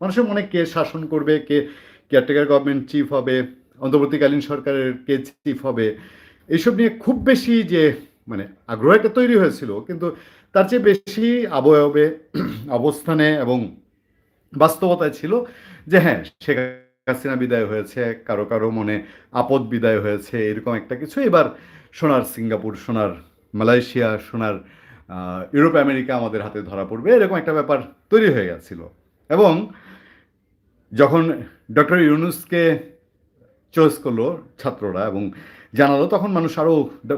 মানুষের মনে কে শাসন করবে, কে কেয়ারটেকার গভর্নমেন্ট চিফ হবে, অন্তর্বর্তীকালীন সরকারের কে চিফ হবে, এইসব নিয়ে খুব বেশি যে মানে আগ্রহ একটা তৈরি হয়েছিল, কিন্তু তার চেয়ে বেশি আবয়বে অবস্থানে এবং বাস্তবতায় ছিল যে হ্যাঁ শেখ হাসিনা বিদায় হয়েছে, কারও কারও মনে আপদ বিদায় হয়েছে, এরকম একটা কিছু। এবার সোনার সিঙ্গাপুর, সোনার মালয়েশিয়া, সোনার ইউরোপ, আমেরিকা আমাদের হাতে ধরা পড়বে, এরকম একটা ব্যাপার তৈরি হয়ে গেছিল। এবং যখন ডক্টর ইউনুসকে চয়েস করল ছাত্ররা এবং জানালো, তখন মানুষ আরও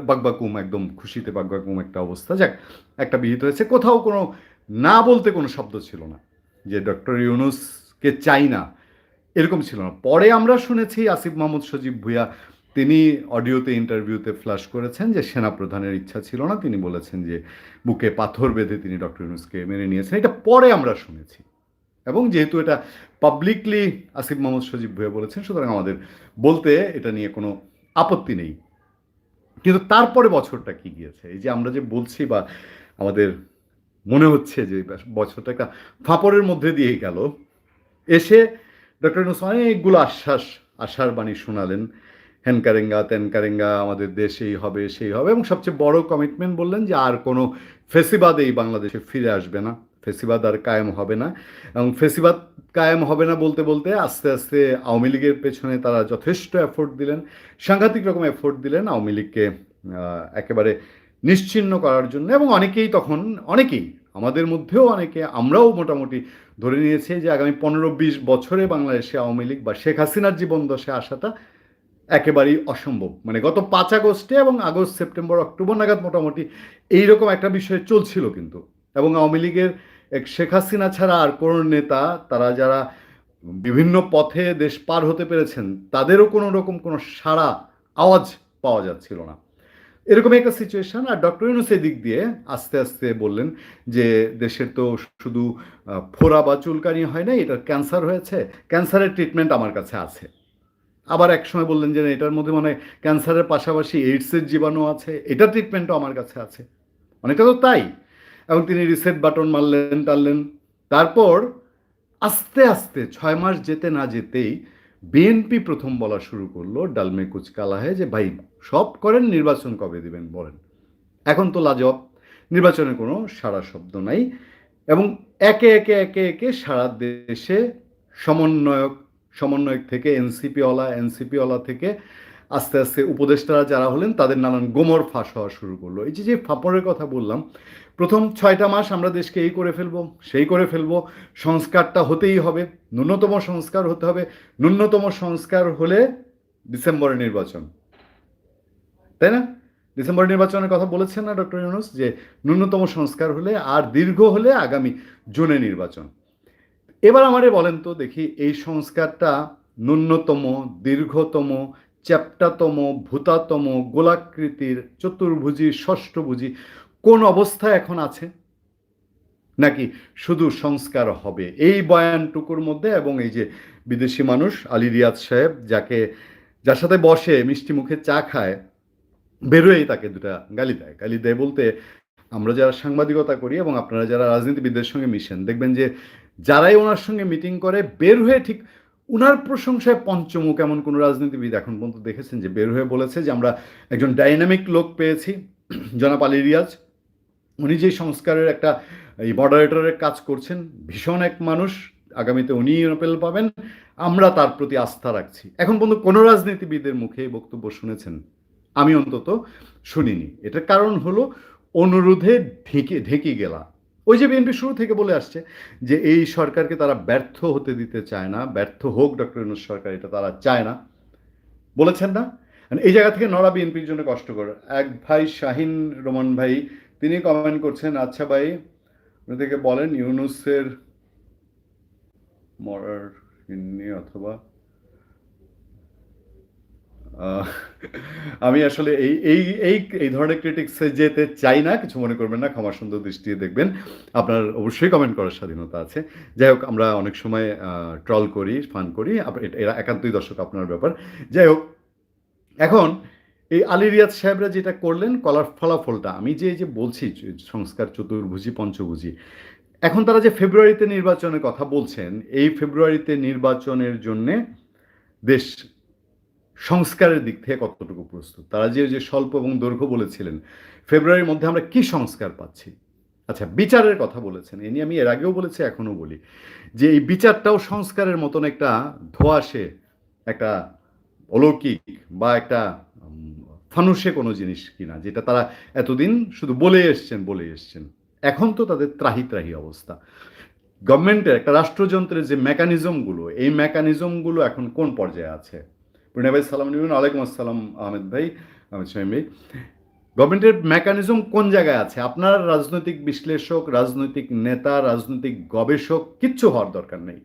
বাকবাকুম একদম খুশিতে বাকবাকুম একটা অবস্থা। যাক, একটা বিহিত হয়েছে। কোথাও কোনো না বলতে কোনো শব্দ ছিল না যে ডক্টর ইউনুসকে চাই না, এরকম ছিল না। পরে আমরা শুনেছি আসিফ মাহমুদ সজীব ভুইয়া, তিনি অডিওতে, ইন্টারভিউতে ফ্ল্যাশ করেছেন যে সেনাপ্রধানের ইচ্ছা ছিল না। তিনি বলেছেন যে বুকে পাথর বেঁধে তিনি ডক্টর ইউনুসকে মেনে নিয়েছেন। এটা পরে আমরা শুনেছি। এবং যেহেতু এটা পাবলিকলি আসিফ মোহাম্মদ সজীব ভুয়া বলেছেন, সুতরাং আমাদের বলতে এটা নিয়ে কোনো আপত্তি নেই। কিন্তু তারপরে বছরটা কি গিয়েছে? এই যে আমরা যে বলছি বা আমাদের মনে হচ্ছে যে বছরটা একটা ফাঁপড়ের মধ্যে দিয়ে গেল, এসে ডক্টর ইউনুস অনেকগুলো আশ্বাস, আশার বাণী শোনালেন। হ্যান কারেঙ্গা ত্যান কারেঙ্গা, আমাদের দেশ এই হবে, সেই হবে, এবং সবচেয়ে বড় কমিটমেন্ট বললেন যে আর কোনো ফেসিবাদ এই বাংলাদেশে ফিরে আসবে না। ফেসিবাদ আর কায়েম হবে না। এবং ফেসিবাদ কায়েম হবে না বলতে বলতে আস্তে আস্তে আওয়ামী লীগের পেছনে তারা যথেষ্ট এফোর্ট দিলেন। সাংঘাতিক রকম এফোর্ট দিলেন আওয়ামী লীগকে একেবারে নিশ্চিহ্ন করার জন্য। এবং অনেকেই তখন, অনেকেই, আমাদের মধ্যেও অনেকে, আমরাও মোটামুটি ধরে নিয়েছি যে আগামী পনেরো বিশ বছরে বাংলাদেশে আওয়ামী লীগ বা শেখ হাসিনার জীবন দশে আসাটা একেবারেই অসম্ভব। মানে গত পাঁচ আগস্টে এবং আগস্ট, সেপ্টেম্বর, অক্টোবর নাগাদ মোটামুটি এইরকম একটা বিষয় চলছিল কিন্তু। এবং আওয়ামী লীগের, এক শেখ হাসিনা ছাড়া আর কোনো নেতা, তারা যারা বিভিন্ন পথে দেশ পার হতে পেরেছেন, তাদেরও কোনো রকম কোনো সাড়া, আওয়াজ পাওয়া যাচ্ছিল না। এরকম একটা সিচুয়েশন আর ডক্টর ইউনুস দিক দিয়ে আস্তে আস্তে বললেন যে, দেশের তো শুধু ফোড়া বা চুলকানি হয় না এটা ক্যান্সার হয়েছে ক্যান্সারের ট্রিটমেন্ট আমার কাছে আছে। আবার এক সময় বললেন যে এটার মধ্যে মানে ক্যান্সারের পাশাপাশি এইডসের জীবাণু আছে, এটার ট্রিটমেন্টও আমার কাছে আছে। অনেকটা তো তাই। এবং তিনি রিসেট বাটন মারলেন, টানলেন। তারপর আস্তে আস্তে ছয় মাস যেতে না যেতেই বিএনপি প্রথম বলা শুরু করল ডালমে কুচকালাহে যে, ভাই, সব করেন, নির্বাচন কবে দিবেন বলেন? এখন তো লাজব নির্বাচনে কোনো সারা শব্দ নাই এবং একে একে একে একে সারা দেশে সমন্বয়ক সমন্বয়ক থেকে এনসিপিওয়ালা এনসিপিওয়ালা থেকে আস্তে আস্তে উপদেষ্টারা যারা হলেন, তাদের নানান গোমর ফাঁস হওয়া শুরু করল। এই যে যে ফাপড়ের কথা বললাম প্রথম ছয়টা মাস আমরা দেশকে এই করে ফেলব, সেই করে ফেলব। সংস্কারটা হতেই হবে, ন্যূনতম সংস্কার হতে হবে। ন্যূনতম সংস্কার হলে ডিসেম্বরে নির্বাচন। তাই না? ডিসেম্বর নির্বাচনের কথা বলেছেন না ডক্টর ইউনুস? যে ন্যূনতম সংস্কার হলে আর দীর্ঘ হলে আগামী জুনে নির্বাচন। এবার আমারে বলেন তো দেখি এই সংস্কারটা ন্যূনতম, দীর্ঘতম, চ্যাপ্টাতম, ভূতাতম, গোলাকৃতির, চতুর্ভুজি, ষষ্ঠভুজি কোন অবস্থায় এখন আছে? নাকি শুধু সংস্কার হবে? এই বয়ানটুকুর মধ্যে এবং এই যে বিদেশি মানুষ, আলী রিয়াজ সাহেব, যাকে, যার সাথে বসে, মিষ্টি মুখে চা খায়, বেরোয়েই তাকে দুটা গালি দেয়। গালি দেয় বলতে আমরা যারা সাংবাদিকতা করি এবং আপনারা যারা রাজনীতিবিদদের সঙ্গে মিশেন, দেখবেন যে যারাই ওনার সঙ্গে মিটিং করে, বের হয়ে ঠিক উনার প্রশংসায় পঞ্চমুখ এমন কোনো রাজনীতিবিদ এখন পর্যন্ত দেখেছেন যে বের হয়ে বলেছে যে আমরা একজন ডাইনামিক লোক পেয়েছি, জনাব আলী রিয়াজ। উনি যে সংস্কারের একটা, এই মডারেটরের কাজ করছেন, ভীষণ এক মানুষ, আগামীতে উনি নোবেল পাবেন, আমরা তার প্রতি আস্থা রাখছি। এখন পর্যন্ত কোনো রাজনীতিবিদের মুখে বক্তব্য শুনেছেন? আমি অন্তত শুনিনি। এটার কারণ হলো অনুরোধে ঢেকে ঢেকে গেলা। ওই যে বিএনপি শুরু থেকে বলে আসছে যে এই সরকারকে তারা ব্যর্থ হতে দিতে চায় না, ব্যর্থ হোক ডক্টর ইউনুস সরকার, এটা তারা চায় না। বলেছেন না? মানে এই জায়গা থেকে নড়া বিএনপির জন্য কষ্টকর এক ভাই, শাহিন রোমান ভাই তিনি কমেন্ট করছেন আচ্ছা ভাই, আপনি থেকে বলেন ইউনুসের মরার হিন্নি অথবা আমি আসলে এই এই এই এই ধরনের ক্রিটিক্সে যেতে চাই না, কিছু মনে করবেন না, ক্ষমা সুন্দর দৃষ্টিতে দেখবেন। আপনার অবশ্যই কমেন্ট করার স্বাধীনতা আছে। যাই হোক, আমরা অনেক সময় ট্রল করি ফান করি এরা একান্তই দর্শক আপনার ব্যাপার। যাই হোক, এখন এই আলী রিয়াজ সাহেবরা যেটা করলেন, কলার ফলাফলটা, আমি যে যে বলছি সংস্কার চতুর্ভুজি, পঞ্চভুজি, এখন তারা যে ফেব্রুয়ারিতে নির্বাচনের কথা বলছেন, এই ফেব্রুয়ারিতে নির্বাচনের জন্যে দেশ সংস্কারের দিক থেকে কতটুকু প্রস্তুত? তারা যে যে স্বল্প এবং দৈর্ঘ্য বলেছিলেন, ফেব্রুয়ারির মধ্যে আমরা কি সংস্কার পাচ্ছি? আচ্ছা বিচারের কথা বলেছেন, এ নিয়ে আমি এর আগেও বলেছি, এখনও বলি, যে এই বিচারটাও সংস্কারের মতন একটা ধোয়াশে একটা অলৌকিক বা একটা ফানুষে কোনো জিনিস কিনা, যেটা তারা এতদিন শুধু বলে এসছেন বলে এসছেন। এখন তো তাদের ত্রাহি ত্রাহি অবস্থা। গভর্নমেন্টের একটা রাষ্ট্রযন্ত্রের যে মেকানিজমগুলো, এই মেকানিজমগুলো এখন কোন পর্যায়ে আছে? প্রণয় ভাই সালাম নিবেন আলাইকুম আসসালাম আহমেদ ভাই, আহমেদ শামীম ভাই। গভর্নমেন্টের মেকানিজম কোন জায়গায় আছে? আপনার রাজনৈতিক বিশ্লেষক, রাজনৈতিক নেতা, রাজনৈতিক গবেষক, কিচ্ছু হওয়ার দরকার নেই।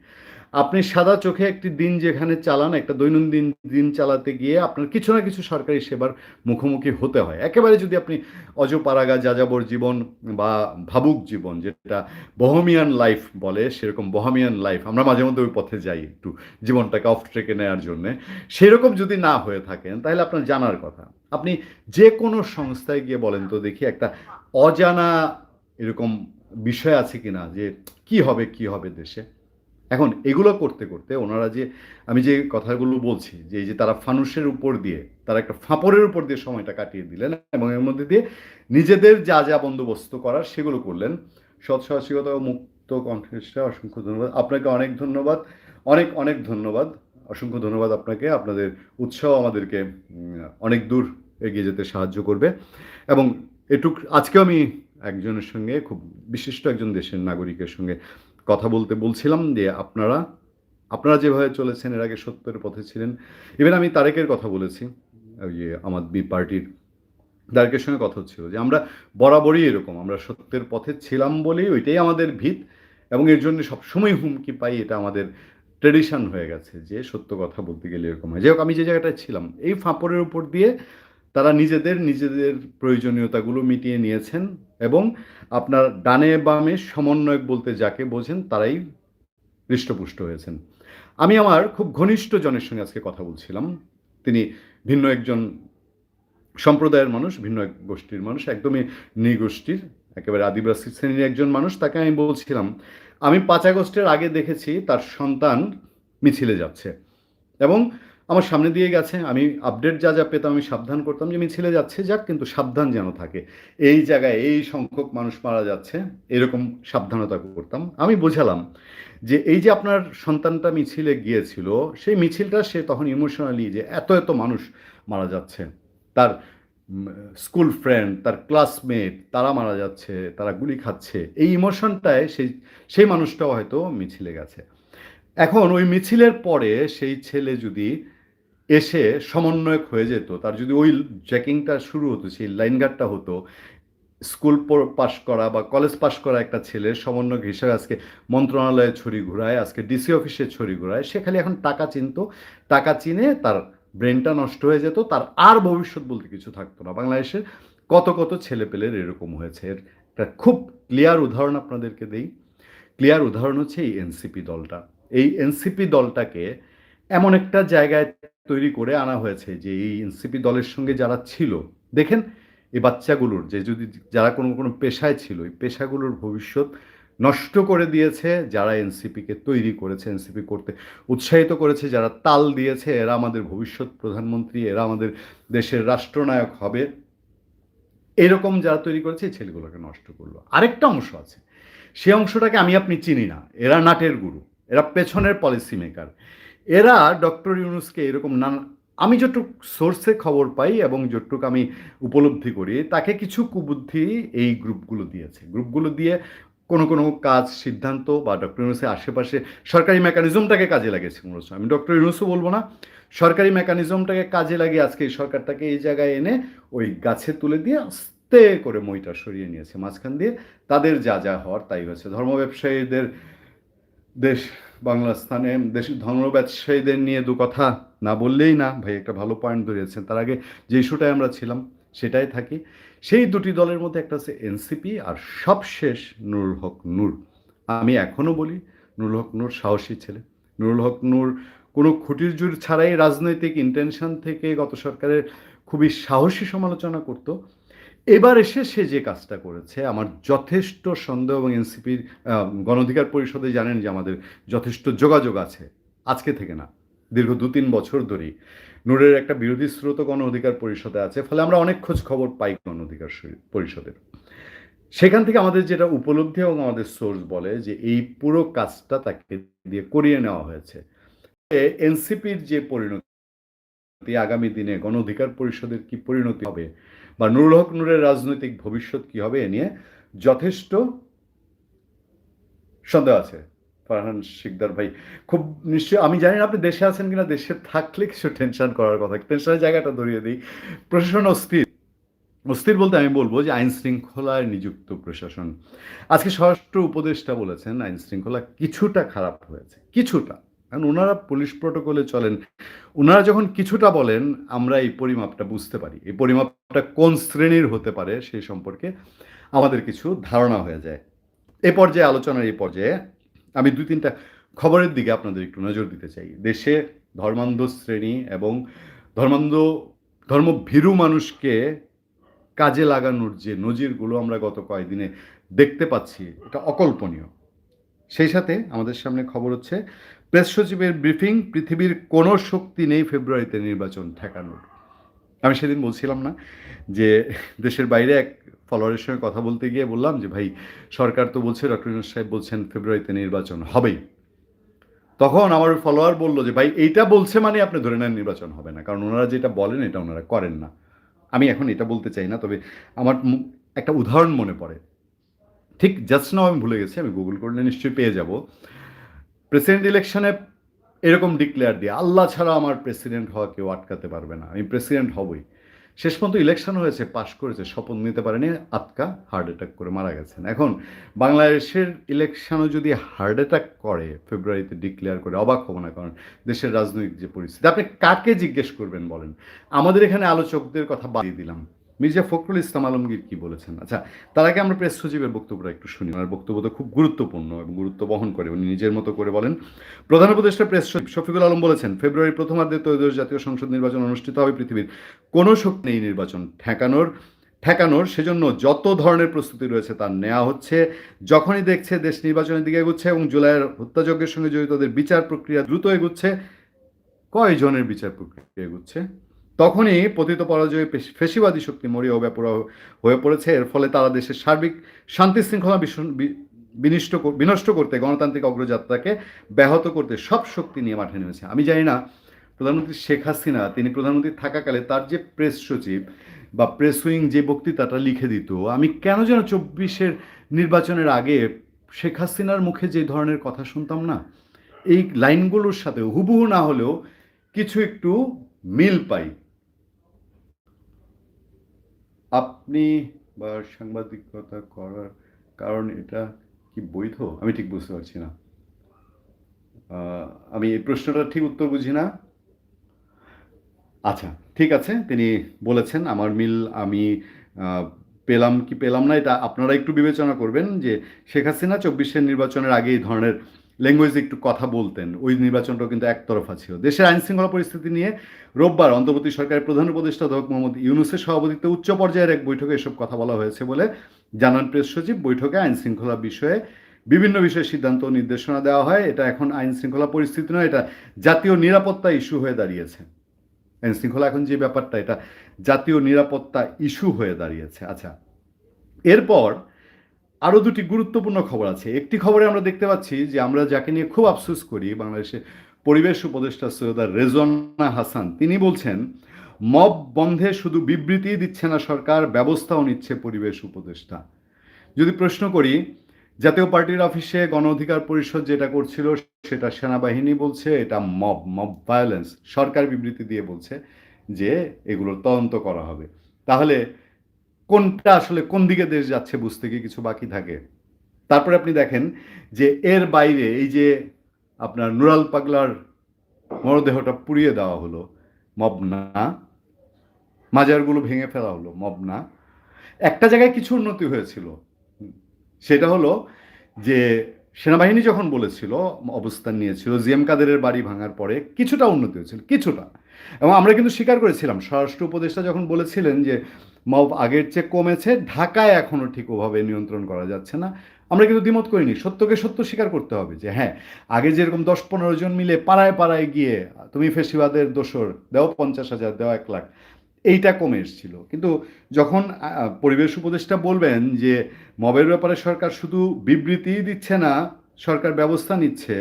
আপনি সাদা চোখে একটি দিন যেখানে চালান, একটা দৈনন্দিন দিন চালাতে গিয়ে আপনার কিছু না কিছু সরকারি সেবার মুখোমুখি হতে হয়। একেবারে যদি আপনি অজপাড়াগা যাযাবর জীবন বা ভাবুক জীবন, যেটা বহমিয়ান লাইফ বলে, সেরকম বহমিয়ান লাইফ, আমরা মাঝে মধ্যে ওই পথে যাই একটু জীবনটাকে অফ ট্রেকে নেওয়ার জন্যে। সেরকম যদি না হয়ে থাকেন, তাহলে আপনার জানার কথা। আপনি যে কোনো সংস্থায় গিয়ে বলেন তো দেখি, একটা অজানা এরকম বিষয় আছে কিনা, যে কি হবে কি হবে দেশে? এখন এগুলো করতে করতে ওনারা যে, আমি যে কথাগুলো বলছি, যে, এই যে তারা ফানুষের উপর দিয়ে, তারা একটা ফাঁপড়ের উপর দিয়ে সময়টা কাটিয়ে দিলেন এবং এর মধ্যে দিয়ে নিজেদের যা যা বন্দোবস্ত করার সেগুলো করলেন। সৎ সাহসিকতা ও মুক্ত কণ্ঠেষ্টা অসংখ্য ধন্যবাদ। আপনাকে অনেক ধন্যবাদ। অনেক অনেক ধন্যবাদ। অসংখ্য ধন্যবাদ আপনাকে। আপনাদের উৎসাহ আমাদেরকে অনেক দূর এগিয়ে যেতে সাহায্য করবে। এবং এটুক, আজকেও আমি একজনের সঙ্গে, খুব বিশিষ্ট একজন দেশের নাগরিকের সঙ্গে কথা বলতে বলছিলাম যে আপনারা আপনারা যেভাবে চলেছেন, এর আগে সত্যের পথে ছিলেন। ইভেন আমি তারেকের কথা বলেছি, ওই আমার বি পার্টির তারেকের সঙ্গে কথা হচ্ছিল যে আমরা বরাবরই এরকম, আমরা সত্যের পথে ছিলাম বলেই ওইটাই আমাদের ভিত এবং এর জন্য সবসময় হুমকি পাই, এটা আমাদের ট্রেডিশন হয়ে গেছে যে সত্য কথা বলতে গেলে এরকম হয়। যাই হোক, আমি যে জায়গাটায় ছিলাম, এই ফাঁপড়ের উপর দিয়ে তারা নিজেদের নিজেদের প্রয়োজনীয়তাগুলো মিটিয়ে নিয়েছেন এবং আপনার ডানে বামে সমন্বয়ক বলতে যাকে বোঝেন তারাই হৃষ্টপুষ্ট হয়েছেন। আমি আমার খুব ঘনিষ্ঠ জনের সঙ্গে আজকে কথা বলছিলাম। তিনি ভিন্ন একজন সম্প্রদায়ের মানুষ, ভিন্ন এক গোষ্ঠীর মানুষ, একদমই নৃগোষ্ঠীর, একেবারে আদিবাসী শ্রেণির একজন মানুষ, তাকে আমি বলছিলাম, আমি পাঁচ আগস্টের আগে দেখেছি তার সন্তান মিছিলে যাচ্ছে এবং আমার সামনে দিয়ে গেছে, আমি আপডেট যা যা পেতাম আমি সাবধান করতাম, যে মিছিলে যাচ্ছে, যাক কিন্তু সাবধান যেন থাকে। এই জায়গায় এই সংখ্যক মানুষ মারা যাচ্ছে, এরকম সাবধানতা করতাম। আমি বোঝালাম যে এই যে আপনার সন্তানটা মিছিলে গিয়েছিল, সেই মিছিলটা সে তখন ইমোশনালি যে এত এত মানুষ মারা যাচ্ছে। তার স্কুল ফ্রেন্ড তার ক্লাসমেট তারা মারা যাচ্ছে, তারা গুলি খাচ্ছে। এই ইমোশনটায় সেই সেই মানুষটাও হয়তো মিছিলে গেছে। এখন ওই মিছিলের পরে সেই ছেলে যদি এসে সমন্বয়ক হয়ে যেত। তার যদি ওই জ্যাকিংটা শুরু হতো, সেই লাইনগার্ডটা হতো, স্কুল পাশ করা বা কলেজ পাশ করা একটা ছেলে, সমন্বয়ক হিসেবে আজকে মন্ত্রণালয়ে ছড়ি ঘুরায়, আজকে ডিসি অফিসে ছড়ি ঘুরায়, সে খালি এখন টাকা চিনতো। টাকা চিনে তার ব্রেনটা নষ্ট হয়ে যেত, তার আর ভবিষ্যৎ বলতে কিছু থাকতো না। বাংলাদেশের কত কত ছেলেপেলের এরকম হয়েছে। এর একটা খুব ক্লিয়ার উদাহরণ আপনাদেরকে দেই। ক্লিয়ার উদাহরণ হচ্ছে এই এনসিপি দলটা। এই এনসিপি দলটাকে এমন একটা জায়গায় তৈরি করে আনা হয়েছে যে এই এনসিপি দলের সঙ্গে যারা ছিল, দেখেন এই বাচ্চাগুলোর যে যদি যারা কোনো কোনো পেশায় ছিল, এই পেশাগুলোর ভবিষ্যৎ নষ্ট করে দিয়েছে, যারা এনসিপিকে তৈরি করেছে, এনসিপি করতে উৎসাহিত করেছে, যারা তাল দিয়েছে, এরা আমাদের ভবিষ্যৎ প্রধানমন্ত্রী, এরা আমাদের দেশের রাষ্ট্রনায়ক হবে। এরকম যারা তৈরি করেছে ছেলেগুলোকে নষ্ট করল। আরেকটা অংশ আছে, সে অংশটাকে আমি আপনি চিনি না, এরা নাটের গুরু, এরা পেছনের পলিসি মেকার এরা ডক্টর ইউনুসকে এরকম নানা, আমি যতটুক সোর্সে খবর পাই এবং যতটুক আমি উপলব্ধি করি, তাকে কিছু কুবুদ্ধি এই গ্রুপগুলো দিয়েছে। গ্রুপগুলো দিয়ে কোনো কোনো কাজ সিদ্ধান্ত বা ডক্টর ইউনুসের আশেপাশে সরকারি মেকানিজমটাকে কাজে লাগিয়েছে মূলত আমি ডক্টর ইউনুসও বলব না, সরকারি মেকানিজমটাকে কাজে লাগিয়ে আজকে এই সরকারটাকে এই জায়গায় এনে ওই গাছে তুলে দিয়ে আস্তে করে মইটা সরিয়ে নিয়েছে। মাঝখান দিয়ে তাদের যা যা হওয়ার তাই হয়েছে। ধর্ম ব্যবসায়ীদের দেশ বাংলা স্থানে দেশের ধর্ম ব্যবসায়ীদের নিয়ে দু কথা না বললেই না। ভাই, একটা ভালো পয়েন্ট ধরিয়েছেন তার আগে যে ইস্যুটায় আমরা ছিলাম, সেটাই থাকি। সেই দুটি দলের মধ্যে একটা হচ্ছে এনসিপি আর সবশেষ নুরুল হক নূর। আমি এখনও বলি, নুরুল হক নূর সাহসী ছেলে। নুরুল হক নূর কোনো খুঁটির জুর ছাড়াই রাজনৈতিক ইন্টেনশন থেকে গত সরকারের খুবই সাহসী সমালোচনা করত। এবার এসে সে যে কাজটা করেছে, আমার যথেষ্ট সন্দেহ এবং এনসিপির গণঅধিকার পরিষদে জানেন যে আমাদের যথেষ্ট যোগাযোগ আছে। আজকে থেকে না, দীর্ঘ দু তিন বছর ধরেই। নূরের একটা বিরোধী স্রোত গণ অধিকার পরিষদে আছে, ফলে আমরা অনেক খোঁজ খবর পাই গণ অধিকার পরিষদের। সেখান থেকে আমাদের যেটা উপলব্ধি এবং আমাদের সোর্স বলে যে এই পুরো কাজটা তাকে দিয়ে করিয়ে নেওয়া হয়েছে। এনসিপির যে পরিণতি, আগামী দিনে গণ অধিকার পরিষদের কি পরিণতি হবে বা নুরুল হক নূরের রাজনৈতিক ভবিষ্যৎ কি হবে এ নিয়ে যথেষ্ট সন্দেহ আছে। ফারহান শিকদার ভাই, খুব নিশ্চয় আমি জানি না আপনি দেশে আছেন কিনা, দেশে থাকলে কিছু টেনশন করার কথা। টেনশনের জায়গাটা ধরিয়ে দিই। প্রশাসন অস্থির। অস্থির বলতে আমি বলব যে আইন শৃঙ্খলায় নিযুক্ত প্রশাসন। আজকে স্বরাষ্ট্র উপদেষ্টা বলেছেন, আইন শৃঙ্খলা কিছুটা খারাপ হয়েছে, কিছুটা। কারণ ওনারা পুলিশ প্রোটোকলে চলেন। ওনারা যখন কিছুটা বলেন, আমরা এই পরিমাপটা বুঝতে পারি। এই পরিমাপটা কোন শ্রেণির হতে পারে সেই সম্পর্কে আমাদের কিছু ধারণা হয়ে যায়। এ পর্যায়ে, আলোচনার এই পর্যায়ে আমি দুই তিনটা খবরের দিকে আপনাদের একটু নজর দিতে চাই। দেশে ধর্মান্ধ শ্রেণি এবং ধর্মান্ধ, ধর্মভীরু মানুষকে কাজে লাগানোর যে নজিরগুলো আমরা গত কয়েকদিনে দেখতে পাচ্ছি, এটা অকল্পনীয়। সেই সাথে আমাদের সামনে খবর হচ্ছে প্রেস সচিবের ব্রিফিং, পৃথিবীর কোনো শক্তি নেই ফেব্রুয়ারিতে নির্বাচন ঠেকানোর। আমি সেদিন বলছিলাম না যে দেশের বাইরে এক ফলোয়ারের সঙ্গে কথা বলতে গিয়ে বললাম যে, ভাই, সরকার তো বলছে, ডক্টর সাহেব বলছেন ফেব্রুয়ারিতে নির্বাচন হবেই। তখন আমার ফলোয়ার বলল যে, ভাই, এইটা বলছে মানে আপনি ধরে নেন নির্বাচন হবে না। কারণ ওনারা যেটা বলেন, এটা ওনারা করেন না। আমি এখন এটা বলতে চাই না, তবে আমার একটা উদাহরণ মনে পড়ে। ঠিক জাস্ট নাও আমি ভুলে গেছি, আমি গুগল করলে নিশ্চয়ই পেয়ে যাব। প্রেসিডেন্ট ইলেকশনে এরকম ডিক্লেয়ার দিয়ে, আল্লাহ ছাড়া আমার প্রেসিডেন্ট হওয়া কেউ আটকাতে পারবে না। আমি প্রেসিডেন্ট হবই। শেষ পর্যন্ত ইলেকশন হয়েছে পাশ করেছে, শপথ নিতে পারেনি, আটকা হার্ট অ্যাটাক করে মারা গেছেন। এখন বাংলাদেশের ইলেকশনও যদি হার্ট অ্যাটাক করে ফেব্রুয়ারিতে ডিক্লেয়ার করে অবাক হব না, কারণ দেশের রাজনৈতিক যে পরিস্থিতি, আপনি কাকে জিজ্ঞেস করবেন বলেন? আমাদের এখানে আলোচকদের কথা বাদিয়ে দিলাম। মির্জা ফখরুল ইসলাম আলমগীর কি বলেছেন? আচ্ছা তার আগে আমরা প্রেস সচিবের বক্তব্যটা একটু শুনি। ওনার বক্তব্য তো খুব গুরুত্বপূর্ণ এবং গুরুত্ব বহন করে। উনি নিজের মতো করে বলেন, প্রধান উপদেষ্টা প্রেস সচিব শফিকুল আলম বলেছেন, ফেব্রুয়ারি প্রথমার্ধে ত্রয়োদশ জাতীয় সংসদ নির্বাচন অনুষ্ঠিত হবে পৃথিবীর। কোনো শক্তি নেই নির্বাচন ঠেকানোর। ঠেকানোর সেজন্য যত ধরনের প্রস্তুতি রয়েছে তার নেওয়া হচ্ছে। যখনই দেখছে দেশ নির্বাচনের দিকে এগুচ্ছে এবং জুলাইয়ের হত্যাযজ্ঞের সঙ্গে জড়িতদের বিচার প্রক্রিয়া দ্রুত এগুচ্ছে, কয়জনের বিচার প্রক্রিয়া এগুচ্ছে? তখনই পতিত পরাজয় ফেসিবাদী শক্তি মরিয়া ব্যাপরা হয়ে পড়েছে। এর ফলে তারা দেশের সার্বিক শান্তি শৃঙ্খলা বিনিষ্ট বিনষ্ট করতে, গণতান্ত্রিক অগ্রযাত্রাকে ব্যাহত করতে সব শক্তি নিয়ে মাঠে নেমেছে। আমি জানি না, প্রধানমন্ত্রী শেখ হাসিনা, তিনি প্রধানমন্ত্রী থাকাকালে তার যে প্রেস সচিব বা প্রেস উইং যে বক্তৃতাটা লিখে দিত, আমি কেন যেন চব্বিশের নির্বাচনের আগে শেখ হাসিনার মুখে যে ধরনের কথা শুনতাম না, এই লাইনগুলোর সাথে হুবহু না হলেও কিছু একটু মিল পাই। আপনি বা সাংবাদিকতা করার কারণ এটা কি বৈধ? আমি ঠিক বুঝতে পারছি না। আমি এই প্রশ্নটা ঠিক উত্তর বুঝি না। আচ্ছা ঠিক আছে, তিনি বলেছেন, আমার মিল আমি পেলাম কি পেলাম না? এটা আপনারা একটু বিবেচনা করবেন যে শেখ হাসিনা চব্বিশের নির্বাচনের আগে এই ধরনের ল্যাঙ্গুয়েজে একটু কথা বলতেন। ওই নির্বাচনটাও কিন্তু একতরফা ছিল। দেশের আইন শৃঙ্খলা পরিস্থিতি নিয়ে রোববার অন্তর্বর্তী সরকারের প্রধান উপদেষ্টা অধ্যাপক মোহাম্মদ ইউনুসের সভাপতিত্বে উচ্চ পর্যায়ের এক বৈঠকে এসব কথা বলা হয়েছে বলে জানান প্রেস সচিব। বৈঠকে আইন শৃঙ্খলা বিষয়ে বিভিন্ন বিষয়ে সিদ্ধান্ত নির্দেশনা দেওয়া হয়। এটা এখন আইন শৃঙ্খলা পরিস্থিতি নয়, এটা জাতীয় নিরাপত্তা ইস্যু হয়ে দাঁড়িয়েছে। আইন শৃঙ্খলা এখন যে ব্যাপারটা, এটা জাতীয় নিরাপত্তা ইস্যু হয়ে দাঁড়িয়েছে। আচ্ছা এরপর আরও দুটি গুরুত্বপূর্ণ খবর আছে। একটি খবরে আমরা দেখতে পাচ্ছি যে আমরা যাকে নিয়ে খুব আফসোস করি, বাংলাদেশের পরিবেশ উপদেষ্টা সৈয়দা রেজওয়ানা হাসান, তিনি বলছেন, মব বন্ধে শুধু বিবৃতি দিচ্ছে না সরকার, ব্যবস্থাও নিচ্ছে পরিবেশ উপদেষ্টা। যদি প্রশ্ন করি, জাতীয় পার্টির অফিসে গণ অধিকার পরিষদ যেটা করছিল, সেটা সেনাবাহিনী বলছে, এটা মব মব ভায়োলেন্স। সরকার বিবৃতি দিয়ে বলছে যে এগুলোর তদন্ত করা হবে। তাহলে কোনটা আসলে কোন দিকে দেশ যাচ্ছে বুঝতে গিয়ে কিছু বাকি থাকে। তারপরে আপনি দেখেন যে এর বাইরে এই যে আপনার নুরাল পাগলার মরদেহটা পুড়িয়ে দেওয়া হলো, মবনা, মাজারগুলো ভেঙে ফেলা হলো, মবনা। একটা জায়গায় কিছু উন্নতি হয়েছিল। সেটা হলো যে সেনাবাহিনী যখন বলেছিল, অবস্থান নিয়েছিল, জিএম কাদেরের বাড়ি ভাঙার পরে কিছুটা উন্নতি হয়েছিল, কিছুটা। এবং আমরা কিন্তু স্বীকার করেছিলাম। স্বরাষ্ট্র উপদেষ্টা যখন বলেছিলেন যে, মব আগের চেয়ে কমেছে, ঢাকায় এখনও ঠিক ওভাবে নিয়ন্ত্রণ করা যাচ্ছে না, আমরা কিন্তু দ্বিমত করিনি। সত্যকে সত্য স্বীকার করতে হবে যে হ্যাঁ আগে যেরকম দশ পনেরো জন মিলে পাড়ায় পাড়ায় গিয়ে, তুমি ফেসিবাদের দোসর দেও পঞ্চাশ হাজার, দেও এক লাখ, এইটা কমে এসেছিল। কিন্তু যখন পরিবেশ উপদেষ্টা বলবেন যে, মবের ব্যাপারে সরকার শুধু বিবৃতিই দিচ্ছে না, সরকার ব্যবস্থা নিচ্ছে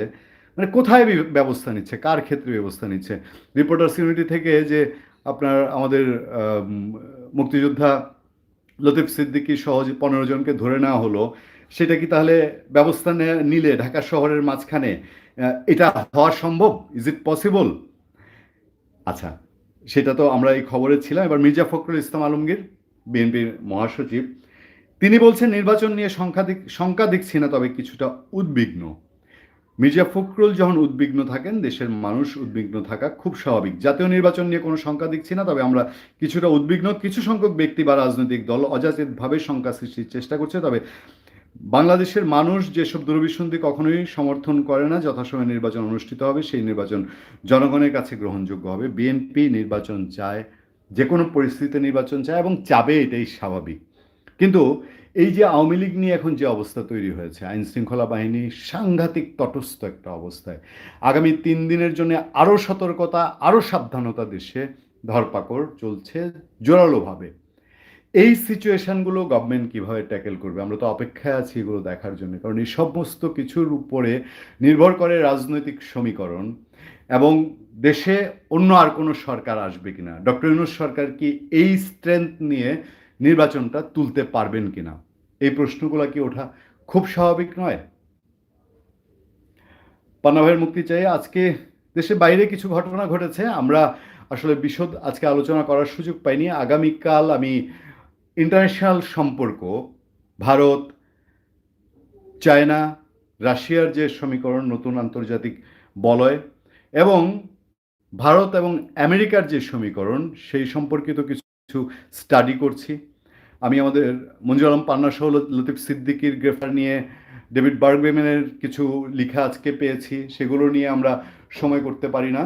মানে কোথায় ব্যবস্থা নিচ্ছে? কার ক্ষেত্রে ব্যবস্থা নিচ্ছে? রিপোর্টার্স ইউনিটি থেকে যে আপনার আমাদের মুক্তিযোদ্ধা লতিফ সিদ্দিকী সহ যে পনেরো জনকে ধরে নেওয়া হলো, সেটা কি তাহলে ব্যবস্থা নিলে ঢাকা শহরের মাঝখানে এটা হওয়া সম্ভব? ইজ ইট পসিবল আচ্ছা সেটা তো আমরা এই খবরে ছিলাম। এবার মির্জা ফখরুল ইসলাম আলমগীর, বিএনপির মহাসচিব, তিনি বলছেন, নির্বাচন নিয়ে সংখ্যা দিক, শঙ্কা দেখছি না, তবে কিছুটা উদ্বিগ্ন। মির্জা ফখরুল যখন উদ্বিগ্ন থাকেন, দেশের মানুষ উদ্বিগ্ন থাকা খুব স্বাভাবিক। জাতীয় নির্বাচন নিয়ে কোনো শঙ্কা দিচ্ছি না, তবে আমরা কিছুটা উদ্বিগ্ন। কিছু সংখ্যক ব্যক্তি বা রাজনৈতিক দল অযাচিতভাবে শঙ্কা সৃষ্টির চেষ্টা করছে, তবে বাংলাদেশের মানুষ যেসব দুরভিসন্ধি কখনোই সমর্থন করে না, যথাসময়ে নির্বাচন অনুষ্ঠিত হবে, সেই নির্বাচন জনগণের কাছে গ্রহণযোগ্য হবে। বিএনপি নির্বাচন চায় যে কোনো পরিস্থিতিতে নির্বাচন চায় এবং চাবে, এটাই স্বাভাবিক। কিন্তু এই যে আওয়ামী লীগ নিয়ে এখন যে অবস্থা তৈরি হয়েছে আইন শৃঙ্খলা বাহিনী সাংঘাতিক তটস্থ একটা অবস্থায়। আগামী তিন দিনের জন্য আরও সতর্কতা আরও সাবধানতা দেশে ধরপাকড় চলছে জোরালোভাবে। এই সিচুয়েশনগুলো গভর্নমেন্ট কীভাবে ট্যাকেল করবে, আমরা তো অপেক্ষায় আছি এগুলো দেখার জন্য, কারণ এই সমস্ত কিছুর উপরে নির্ভর করে রাজনৈতিক সমীকরণ এবং দেশে অন্য আর কোনো সরকার আসবে কিনা। ডক্টর ইউনুস সরকার কি এই স্ট্রেংথ নিয়ে নির্বাচনটা তুলতে পারবেন কিনা? এই প্রশ্নগুলো কি ওঠা খুব স্বাভাবিক নয়? পান্না ভাইয়ের মুক্তি চাই। আজকে দেশের বাইরে কিছু ঘটনা ঘটেছে। আমরা আসলে বিশদ আজকে আলোচনা করার সুযোগ পাইনি। আগামীকাল আমি ইন্টারন্যাশনাল সম্পর্ক, ভারত, চায়না, রাশিয়ার যে সমীকরণ, নতুন আন্তর্জাতিক বলয় এবং ভারত এবং আমেরিকার যে সমীকরণ, সেই সম্পর্কিত কিছু কিছু স্টাডি করছি। আমি আমাদের মঞ্জুর আলম পান্না সহ লতিফ সিদ্দিকির গ্রেফতার নিয়ে ডেভিড বার্গবেমেনের কিছু লিখা আজকে পেয়েছি, সেগুলো নিয়ে আমরা সময় করতে পারি না।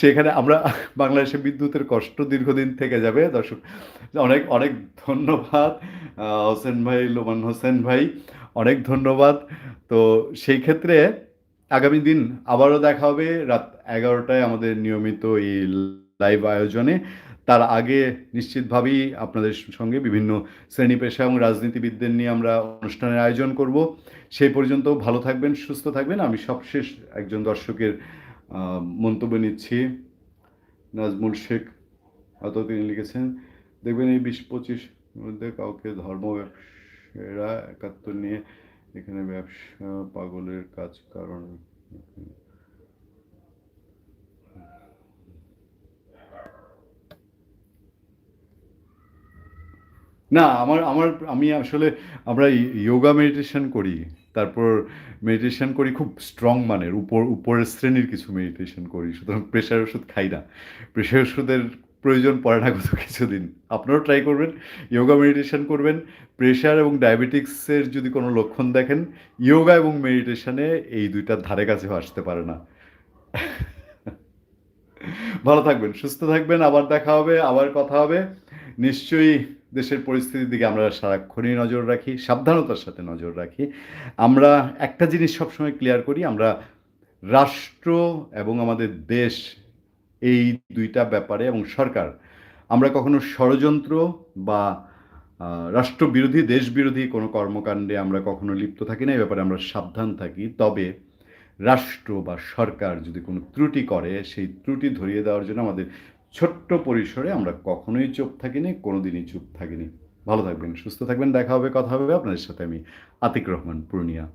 সেখানে আমরা বাংলাদেশে বিদ্যুতের কষ্ট দীর্ঘদিন থেকে যাবে। দর্শক, অনেক অনেক ধন্যবাদ হোসেন ভাই লোমান হোসেন ভাই, অনেক ধন্যবাদ। তো সেই ক্ষেত্রে আগামী দিন আবারও দেখা হবে, রাত এগারোটায় আমাদের নিয়মিত এই লাইভ আয়োজনে। তার আগে নিশ্চিতভাবেই আপনাদের সঙ্গে বিভিন্ন শ্রেণি পেশা এবং রাজনীতিবিদদের নিয়ে আমরা অনুষ্ঠানের আয়োজন করব। সেই পর্যন্ত ভালো থাকবেন, সুস্থ থাকবেন। আমি সবশেষ একজন দর্শকের মন্তব্য নিচ্ছি। নাজমুল শেখ, হয়তো তিনি লিখেছেন, দেখবেন এই বিশ পঁচিশ মধ্যে কাউকে ধর্ম ব্যবসায়ীরা একাত্তর নিয়ে এখানে ব্যবসা পাগলের কাজ কারণ। না, আমার আমার, আমি আসলে আমরা যোগা মেডিটেশন করি, তারপর মেডিটেশন করি খুব স্ট্রং মানের, উপর, উপরের শ্রেণির কিছু মেডিটেশন করি, সুতরাং প্রেশার ওষুধ খাই না। প্রেশার ওষুধের প্রয়োজন পড়ে না গত কিছুদিন। আপনারাও ট্রাই করবেন যোগা মেডিটেশন করবেন। প্রেশার এবং ডায়াবেটিক্সের যদি কোনো লক্ষণ দেখেন যোগা এবং মেডিটেশনে এই দুইটার ধারে কাছেও আসতে পারে না। ভালো থাকবেন, সুস্থ থাকবেন, আবার দেখা হবে, আবার কথা হবে। নিশ্চয়ই দেশের পরিস্থিতির দিকে আমরা সারাক্ষণই নজর রাখি, সাবধানতার সাথে নজর রাখি। আমরা একটা জিনিস সবসময় ক্লিয়ার করি, আমরা রাষ্ট্র এবং আমাদের দেশ এই দুইটা ব্যাপারে এবং সরকার, আমরা কখনো ষড়যন্ত্র বা রাষ্ট্রবিরোধী, দেশবিরোধী কোনো কর্মকাণ্ডে আমরা কখনো লিপ্ত থাকি না, এই ব্যাপারে আমরা সাবধান থাকি। তবে রাষ্ট্র বা সরকার যদি কোনো ত্রুটি করে, সেই ত্রুটি ধরিয়ে দেওয়ার জন্য আমাদের ছোট্ট পরিসরে আমরা কখনোই চুপ থাকিনি, কোনোদিনই চুপ থাকিনি। ভালো থাকবেন, সুস্থ থাকবেন। দেখা হবে, কথা হবে আপনাদের সাথে আমি আতিক রহমান, পূর্ণিয়া।